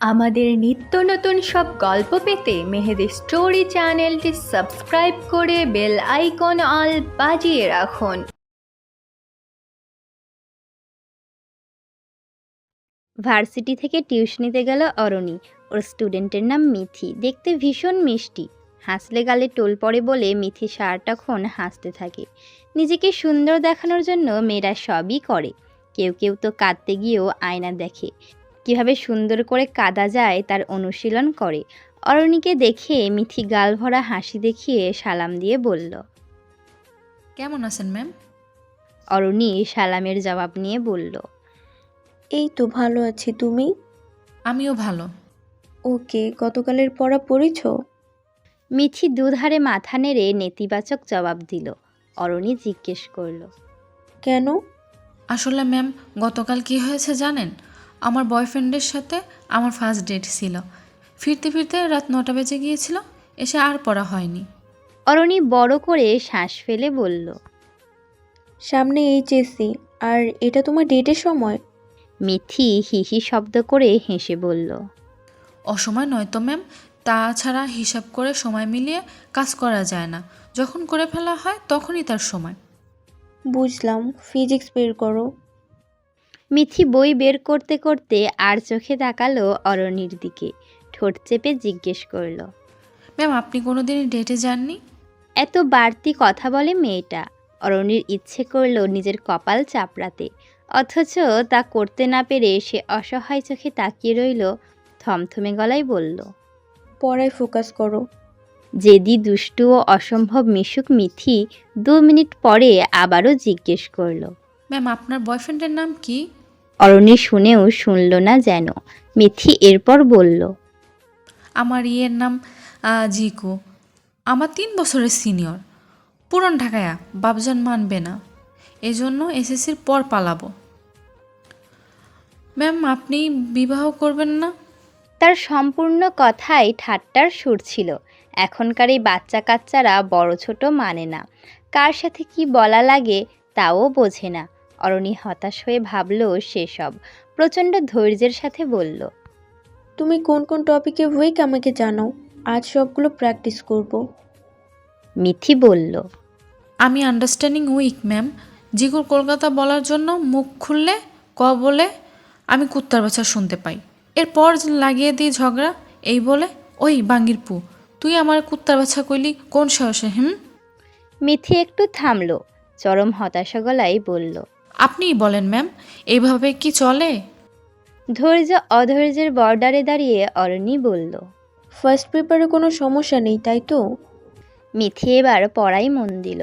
আমাদের নিত্য নতুন সব গল্প পেতে মেহেদি স্টোরি চ্যানেলটি সাবস্ক্রাইব করে বেল আইকন অল বাজিয়ে রাখুন। ভার্সিটি থেকে টিউশনিতে গেল অরণি। ওর স্টুডেন্টের নাম মিথি। দেখতে ভীষণ মিষ্টি। হাসলে গালে টোল পড়ে বলে মিথি সারাটাক্ষণ হাসতে থাকে। নিজেকে সুন্দর দেখানোর জন্য মেয়েরা সবই করে। কেউ কেউ তো কাঁদতে গিয়েও আয়না দেখে। কীভাবে সুন্দর করে কাঁদা যায় তার অনুশীলন করে। অরণিকে দেখে মিথি গাল ভরা হাসি দেখিয়ে সালাম দিয়ে বলল কেমন আছেন ম্যাম? অরণি সালামের জবাব নিয়ে বলল এই তো ভালো আছি তুমি? আমিও ভালো। ওকে গতকালের পড়া পড়েছ? মিথি দুধারে মাথা নেড়ে নেতিবাচক জবাব দিল। অরণি জিজ্ঞেস করল কেন? আসলে ম্যাম গতকাল কি হয়েছে জানেন? আমার বয়ফ্রেন্ডের সাথে আমার ফার্স্ট ডেট ছিল। ফিরতে ফিরতে রাত নটা বেজে গিয়েছিল এসে আর পড়া হয়নি। অরণি বড় করে শ্বাস ফেলে বলল সামনে এইচএসসি আর এটা তোমার ডেটের সময়? মিথি হিহি শব্দ করে হেসে বলল অসময় নয় তো ম্যাম তাছাড়া হিসাব করে সময় মিলিয়ে কাজ করা যায় না। যখন করে ফেলা হয় তখনই তার সময়। বুঝলাম ফিজিক্স বের করো। মিথি বই বের করতে করতে আর চোখে তাকালো অরণির দিকে। ঠোঁট চেপে জিজ্ঞেস করল ম্যাম আপনি কোনো দিনই ডেটে যাননি? এত বাড়তি কথা বলে মেয়েটা। অরণির ইচ্ছে করল নিজের কপাল চাপড়াতে। অথচ তা করতে না পেরে সে অসহায় চোখে তাকিয়ে রইল থমথমে গলায় বলল পড়ায় ফোকাস করো। জেদি দুষ্টু ও অসম্ভব মিশুক মিথি দু মিনিট পরে আবারও জিজ্ঞেস করল ম্যাম আপনার বয়ফ্রেন্ডের নাম কি? অরণি শুনেও শুনল না যেন। মিথি এরপর বলল আমার ইয়ের নাম জিকু। আমার তিন বছরের সিনিয়র। পুরন ঢাকায়া বাবজান মানবে না। এজন্য এসএসসির পর পালাবো। ম্যাম আপনি বিবাহ করবেন না? তার সম্পূর্ণ কথাই ঠাট্টার সুর ছিল। এখনকার এই বাচ্চা কাচ্চারা বড় ছোট মানে না। কার সাথে কি বলা লাগে তাও বোঝে না। অরণি হতাশ হয়ে ভাবল সেসব প্রচণ্ড ধৈর্যের সাথে বলল তুমি কোন কোন টপিকে উইক আমাকে জানাও আজ সবগুলো প্র্যাকটিস করব। মিথি বলল আমি আন্ডারস্ট্যান্ডিং উইক ম্যাম জিকুর কলকাতা বলার জন্য মুখ খুললে ক বলে আমি কুত্তার বাচ্চা শুনতে পাই। এরপর লাগিয়ে দিই ঝগড়া এই বলে ওই বাঙ্গির পু তুই আমার কুত্তার বাচ্চা কইলি কোন সাহসে হুম? মিথি একটু থামলো চরম হতাশা গলায় বলল আপনিই বলেন, ম্যাম এইভাবে কি চলে? ধৈর্য অধৈর্যের বর্ডারে দাঁড়িয়ে অরণি বলল ফার্স্ট পেপারে কোনো সমস্যা নেই, তাই তো? মিথি এবার পড়াই মন দিল।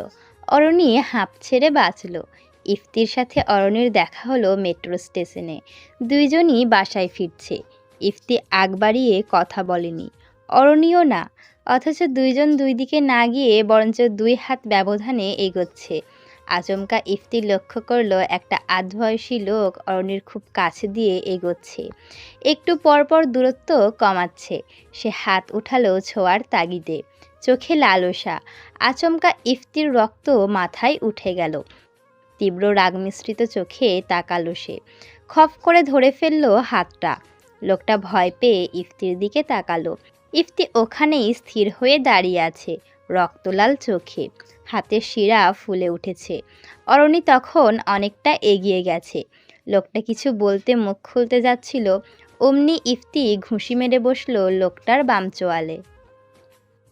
অরণি হাঁপ ছেড়ে বাঁচল। ইফতির সাথে অরণির দেখা হলো মেট্রো স্টেশনে। দুইজনই বাসায় ফিরছে। ইফতি আগ বাড়িয়ে কথা বলেনি। অরণিও না, অথচ দুইজন দুই দিকে না গিয়ে বরঞ্চ দুই হাত ব্যবধানে এগোচ্ছে। আচমকা ইফতি লক্ষ্য করল একটা আধবয়সী লোক অরণির খুব কাছে দিয়ে এগোচ্ছে। একটু পরপর দূরত্ব কমাচ্ছে। সে হাত উঠালো ছোঁয়ার তাগিদে। চোখে লালসা। আচমকা ইফতির রক্ত মাথায় উঠে গেল। তীব্র রাগ মিশ্রিত চোখে তাকালো সে। খপ করে ধরে ফেলল হাতটা। লোকটা ভয় পেয়ে ইফতির দিকে তাকালো। ইফতি ওখানেই স্থির হয়ে দাঁড়িয়ে আছে। রক্তলাল চোখে। হাতের শিরা ফুলে উঠেছে। অরণি তখন অনেকটা এগিয়ে গেছে। লোকটা কিছু বলতে মুখ খুলতে যাচ্ছিল। অমনি ইফতি ঘুষি মেরে বসল লোকটার বাম চোয়ালে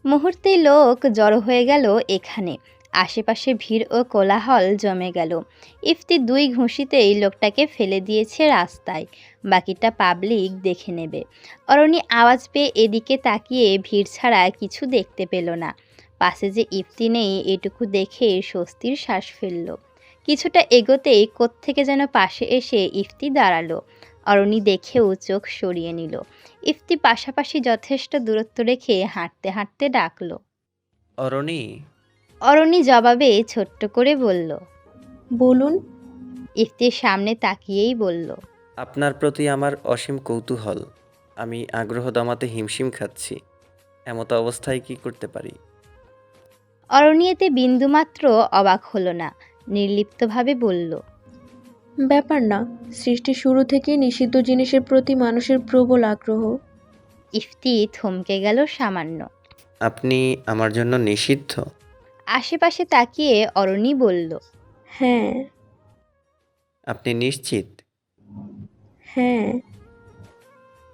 মুহূর্তেই লোক জড়ো হয়ে গেল এখানে। আশেপাশে ভিড় ও কোলাহল জমে গেল। ইফতি দুই ঘুষিতেই লোকটাকে ফেলে দিয়েছে রাস্তায়। বাকিটা পাবলিক দেখে নেবে। অরণি আওয়াজ পেয়ে এদিকে তাকিয়ে ভিড় ছাড়া কিছু দেখতে পেল না। পাশে যে ইফতি নেই এটুকু দেখে স্বস্তির শ্বাস ফেলল। কিছুটা এগোতেই কোত্থেকে যেন পাশে এসে ইফতি দাঁড়াল। অরণি দেখেও চোখ সরিয়ে নিল। ইফতি পাশাপাশি যথেষ্ট দূরত্ব রেখে হাঁটতে হাঁটতে ডাকল। অরণি? অরণি জবাবে ছোট্ট করে বলল বলুন। ইফতির সামনে তাকিয়েই বলল আপনার প্রতি আমার অসীম কৌতূহল। আমি আগ্রহ দমাতে হিমশিম খাচ্ছি। এমত অবস্থায় কি করতে পারি? অরণি এতে বিন্দুমাত্র অবাক হলো না নির্লিপ্তভাবে বলল ব্যাপার না সৃষ্টির শুরু থেকেই নিষিদ্ধ জিনিসের প্রতি মানুষের প্রবল আগ্রহ। ইফতি থমকে গেল সামান্য। আপনি আমার জন্য নিষিদ্ধ? আশেপাশে তাকিয়ে অরণি বলল হ্যাঁ। আপনি নিশ্চিত? হ্যাঁ।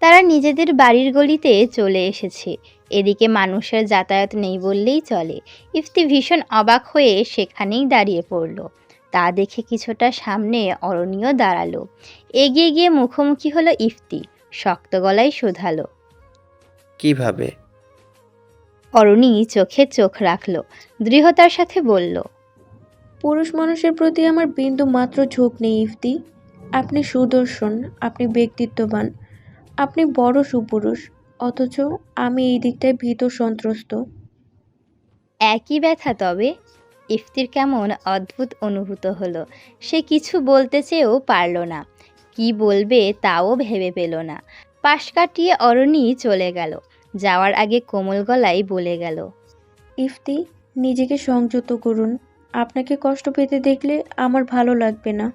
তারা নিজেদের বাড়ির গলিতে চলে এসেছে। এদিকে মানুষের যাতায়াত নেই বললেই চলে। ইফতি ভীষণ অবাক হয়ে সেখানেই দাঁড়িয়ে পড়ল। তা দেখে কিছুটা সামনে অরণীয় দাঁড়াল। এগিয়ে গিয়ে মুখোমুখি হলো ইফতি। শক্ত গলায় শোধালো। কীভাবে? অরণি চোখে চোখ রাখল। দৃঢ়তার সাথে বলল পুরুষ মানুষের প্রতি আমার বিন্দু মাত্র ঝোঁক নেই ইফতি। আপনি সুদর্শন আপনি ব্যক্তিত্ববান। আপনি বড় সুপুরুষ অথচ আমি এই দিকটায় ভীত সন্ত্রস্ত। একই ব্যথা তবে। ইফতির কেমন অদ্ভুত অনুভূত হলো। সে কিছু বলতে চেয়েও পারল না। কি বলবে তাও ভেবে পেল না। পাশ কাটিয়ে অরণি চলে গেল। যাওয়ার আগে কোমল গলায় বলে গেল ইফতি নিজেকে সংযত করুন। আপনাকে কষ্ট পেতে দেখলে আমার ভালো লাগবে না।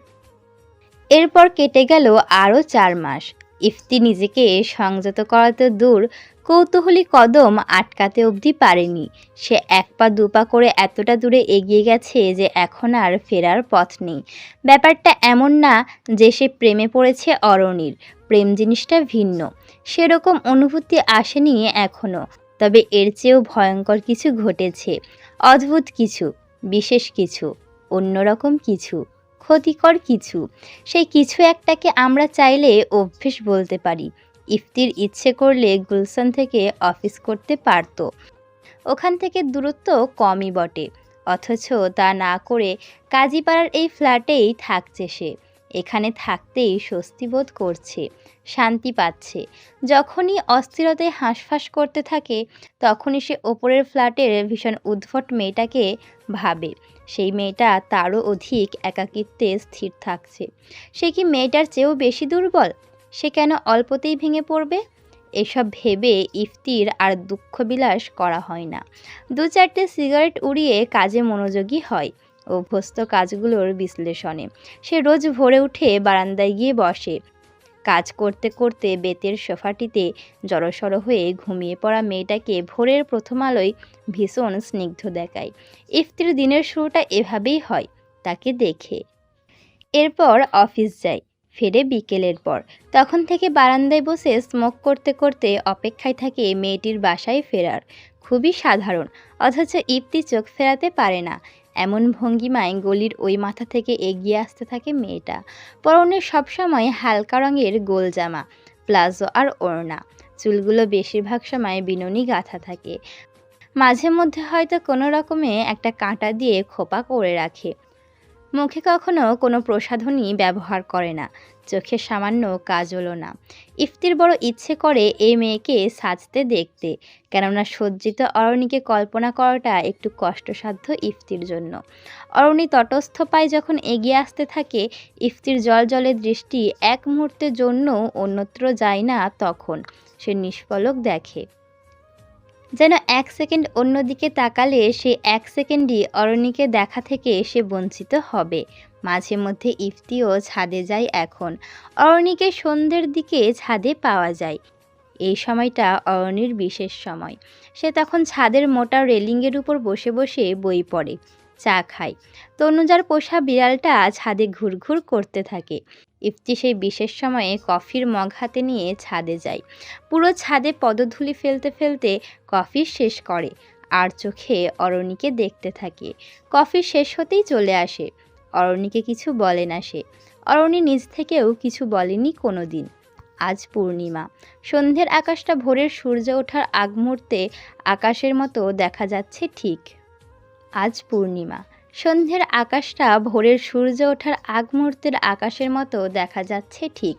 এরপর কেটে গেল আরও চার মাস। ইফতি নিজেকে সংযত করা তো দূর, কৌতূহলী কদম আটকাতে অবধি পারেনি। সে এক পা দু পা করে এতটা দূরে এগিয়ে গেছে যে এখন আর ফেরার পথ নেই। ব্যাপারটা এমন না যে সে প্রেমে পড়েছে অরণির। প্রেম জিনিসটা ভিন্ন। সেরকম অনুভূতি আসেনি এখনও তবে এর চেয়েও ভয়ঙ্কর কিছু ঘটেছে। অদ্ভুত কিছু, বিশেষ কিছু, অন্যরকম কিছু। ক্ষতিকর কিছু। সেই কিছু একটাকে আমরা চাইলে অভ্যেস বলতে পারি। ইফতির ইচ্ছে করলে গুলশান থেকে অফিস করতে পারত। ওখান থেকে দূরত্ব কমই বটে। অথচ তা না করে কাজীপাড়ার এই ফ্ল্যাটেই থাকছে সে। এখানে থাকতেই স্বস্তি বোধ করছে, শান্তি পাচ্ছে। যখনই অস্থিরতায় হাঁসফাঁস করতে থাকে, তখনই সে ওপরের ফ্ল্যাটের ভীষণ উদ্ভট মেয়েটাকে ভাবে। সেই মেয়েটা তারও অধিক একাকিত্বে স্থির থাকছে। সে কি মেয়েটার চেয়েও বেশি দুর্বল? সে কেন অল্পতেই ভেঙে পড়বে? এসব ভেবে ইফতির আর দুঃখবিলাস করা হয় না। দু চারটে সিগারেট উড়িয়ে কাজে মনোযোগী হয়। অভ্যস্ত কাজগুলোর বিশ্লেষণে। সে রোজ ভোরে উঠে বারান্দায় গিয়ে বসে। কাজ করতে করতে বেতের সোফাটিতে জড়সড় হয়ে ঘুমিয়ে পড়া মেয়েটাকে ভোরের প্রথম আলোয় ভীষণ স্নিগ্ধ দেখায়। ইফতির দিনের শুরুটা এভাবেই হয়, তাকে দেখে। এরপর অফিস যায়, ফেরে বিকেলের পর। তখন থেকে বারান্দায় বসে স্মোক করতে করতে অপেক্ষায় থাকে মেয়েটির বাসায় ফেরার। খুবই সাধারণ, অথচ ইফতি চোখ ফেরাতে পারে না। এমন ভঙ্গিমায় গলির ওই মাথা থেকে এগিয়ে আসতে থাকে মেয়েটা। পরনে সবসময় হালকা রঙের গোল জামা, প্লাজো আর ওড়না। চুলগুলো বেশিরভাগ সময় বিনুনি গাঁথা থাকে। মাঝে মধ্যে হয়তো কোনো রকমে একটা কাঁটা দিয়ে খোপা করে রাখে। মুখে কখনো কোনো প্রসাধনী ব্যবহার করে না, চোখে সামান্য কাজলও না। ইফতির বড় ইচ্ছে করে এই মেয়েকে সাজতে দেখতে, কেননা সজ্জিত অরণিকে কল্পনা করাটা একটু কষ্টসাধ্য ইফতির জন্য। অরণি তটস্থ পায় যখন এগিয়ে আসতে থাকে, ইফতির জল জলে দৃষ্টি এক মুহূর্তের জন্য অন্যত্র যায় না তখন। সে নিষ্ফলক দেখে। যেন এক সেকেন্ড অন্যদিকে তাকালে সে এক সেকেন্ডই অরণিকে দেখা থেকে সে বঞ্চিত হবে। মাঝে মধ্যে ইফতিও ছাদে যায় এখন। অরণিকে সন্ধ্যের দিকে ছাদে পাওয়া যায়। এই সময়টা অরণির বিশেষ সময়। সে তখন ছাদের মোটা রেলিংয়ের উপর বসে বসে বই পড়ে, চা খায়। তনুজার পোষা বিড়ালটা ছাদে ঘুরঘুর করতে থাকে। ইফতি সেই বিশেষ সময়ে কফির মগ হাতে নিয়ে ছাদে যায়। পুরো ছাদে পদধূলি ফেলতে ফেলতে কফি শেষ করে। আর চোখে অরণিকে দেখতে থাকে। কফি শেষ হতেই চলে আসে। অরণিকে কিছু বলে না সে। অরণি নিজ থেকেও কিছু বলেনি কোনো দিন আজ পূর্ণিমা। সন্ধ্যের আকাশটা ভোরের সূর্য ওঠার আগ মুহূর্তে আকাশের মতো দেখা যাচ্ছে ঠিক। আজ পূর্ণিমা। সন্ধ্যের আকাশটা ভোরের সূর্য ওঠার আগ মুহূর্তের আকাশের মতো দেখা যাচ্ছে ঠিক।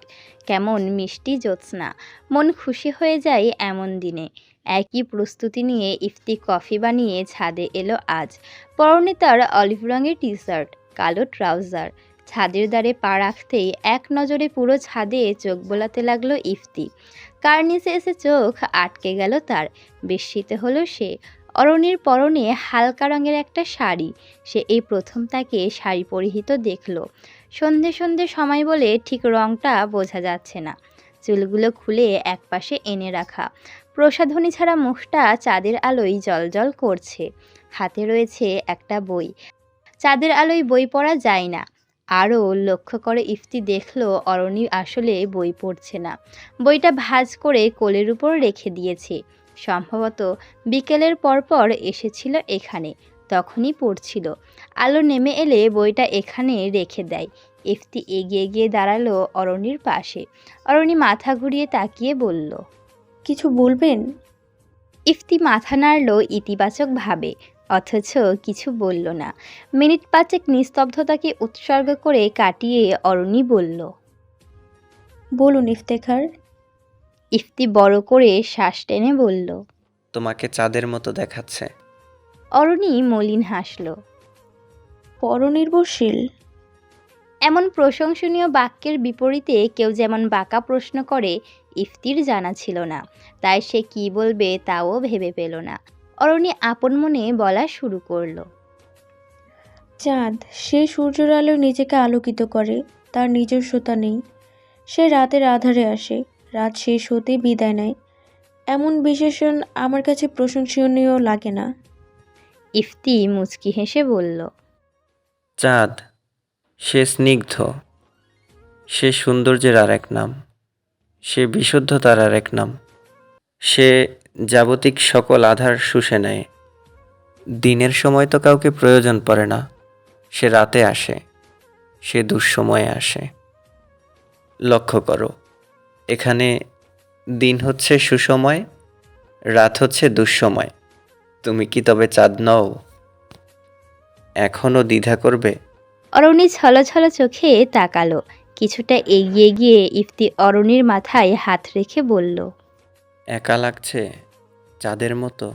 কেমন মিষ্টি জ্যোৎস্না। মন খুশি হয়ে যায় এমন দিনে। একই প্রস্তুতি নিয়ে ইফতি কফি বানিয়ে ছাদে এলো আজ। পরনে তার অলিভ রঙের টি শার্ট কালো ট্রাউজার। ছাদের দ্বারে পা রাখতেই এক নজরে পুরো ছাদে চোখ বোলাতে লাগল ইফতি। কার নিচে এসে চোখ আটকে গেল তার। বিস্মিত হলো সে। অরণির পরনে হালকা রঙের একটা শাড়ি। সে এই প্রথম তাকে শাড়ি পরিহিত দেখল। সন্ধে সন্ধে সময় বলে ঠিক রংটা বোঝা যাচ্ছে না। চুলগুলো খুলে একপাশে এনে রাখা। প্রসাধনী ছাড়া মুখটা চাঁদের আলোয় জলজল করছে। হাতে রয়েছে একটা বই। চাঁদের আলোয় বই পড়া যায় না। আরও লক্ষ্য করে ইফতি দেখল অরণি আসলে বই পড়ছে না। বইটা ভাঁজ করে কোলের উপর রেখে দিয়েছে। সম্ভবত বিকেলের পরপর এসেছিল এখানে তখনই পড়ছিল। আলো নেমে এলে বইটা এখানে রেখে দেয়। ইফতি এগিয়ে গিয়ে দাঁড়াল অরণির পাশে। অরণি মাথা ঘুরিয়ে তাকিয়ে বলল কিছু বলবেন? ইফতি মাথা নাড়ল ইতিবাচকভাবে অথচ কিছু বলল না। মিনিট পাঁচেক নিস্তব্ধতাকে উৎসর্গ করে কাটিয়ে অরণি বলল বলুন ইফতেখার ইফতি বড় করে শ্বাস টেনে বলল তোমাকে চাঁদের মতো দেখাচ্ছে। অরণি মলিন হাসল পরনির্ভরশীল এমন প্রশংসনীয় বাক্যের বিপরীতে কেউ যেমন বাঁকা প্রশ্ন করে ইফতির জানা ছিল না। তাই সে কি বলবে তাও ভেবে পেল না। অরণি আপন মনে বলা শুরু করল চাঁদ সে সূর্যের আলোয় নিজেকে আলোকিত করে তার নিজস্বতা নেই। সে রাতের আধারে আসে। রাত শেষ হতেই বিদায় নেয়। এমন বিশেষণ আমার কাছে প্রশংসনীয় লাগে না। ইফতি মুচকি হেসে বলল চাঁদ সে স্নিগ্ধ। সে সৌন্দর্যের আর এক নাম। সে বিশুদ্ধতার আর এক নাম। সে যাবতিক সকল আধার শুষে নেয়। দিনের সময় তো কাউকে প্রয়োজন পড়ে না। সে রাতে আসে। সে দুঃসময়ে আসে। লক্ষ্য করো এখানে দিন হচ্ছে সুসময় রাত হচ্ছে দুঃসময়। তুমি কি তবে চাঁদ নও? এখনও দ্বিধা করবে? অরণি ছলছল চোখে তাকালো। কিছুটা এগিয়ে গিয়ে ইফতি অরণির মাথায় হাত রেখে বলল একা লাগছে চাঁদের মতো।